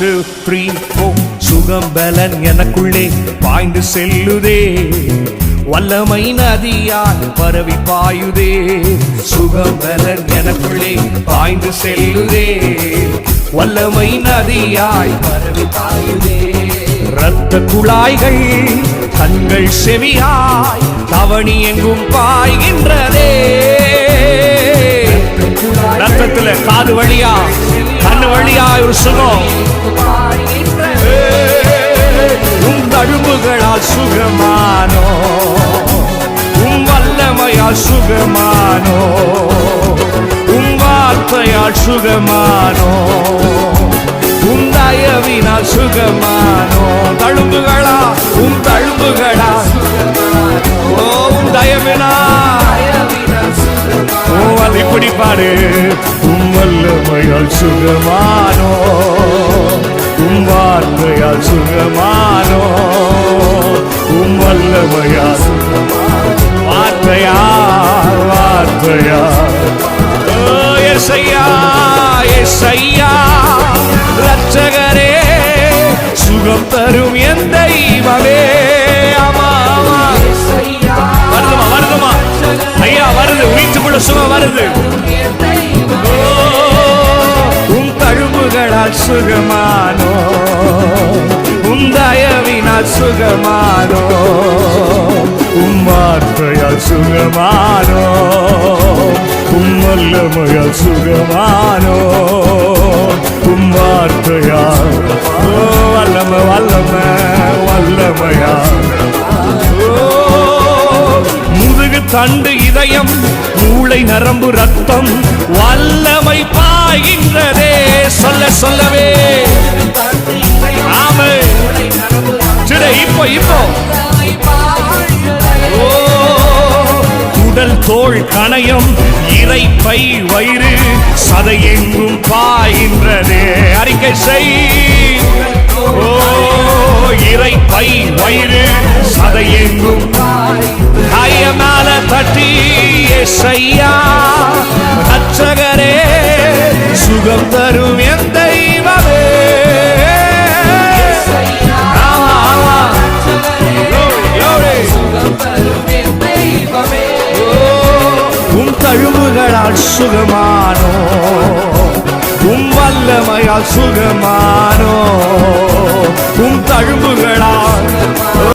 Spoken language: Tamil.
Two three four. சுகம் பலன் எனக்குள்ளே பாய்ந்து செல்லுதே. வல்லமை நதியால் பரவி பாயுதே. சுகம் பலன் எனக்குள்ளே பாய்ந்து செல்லுதே. வல்லமை நதியாய் பரவி பாயுதே. இரத்த குழாய்கள் கண்கள் செவியாய் தவணி எங்கும் பாய்கின்றதே. ரத்தத்துல காது வழியா கண்ணு வழியாய் ஒரு சுகம். உம் தழும்புகளால் சுகமானோ? உம் வல்லமையால் சுகமானோ? உம் வார்த்தையால் சுகமானோ? உம் தயவினால் சுகமானோ? இப்படி பாடு உம் வல்லமையால் சுகமானோ உம் வார்த்தையால் சுகமானோ உம் வல்லமையால் வார்த்தையால் வார்த்தையால். ஓ எஸ்ஐயா ரட்சகரே சுகம் தரும் என் தெய்வமே. வருது உன் உம் தழும்புகளால் சுகமானோ உம் தயவினால் சுகமானோ உன் வார்த்தையால் சுகமானோ உம் வல்லமையால் சுகமானோ உன் வார்த்தையால் வல்லம வல்லம வல்லமையா முதுகு தண்டு இதயம் மூளை நரம்பு ரத்தம் வல்லமை பாய்கின்றதே. சொல்ல சொல்லவே. ஆமை. சரி இப்போ இப்போ. உடல் தோள் கணையம் இறைப்பை வயிறு சதையெங்கும் பாய்கின்றதே. அறிக்கை செய். ஓ இறைப்பை வயிறு சதையெங்கும் எங்கும் தரும் என் தெய்வமே. உம் தழுவுகளால் சுகமானோ உம் வல்லமையால் சுகமானோ உம் தழும்புகளால்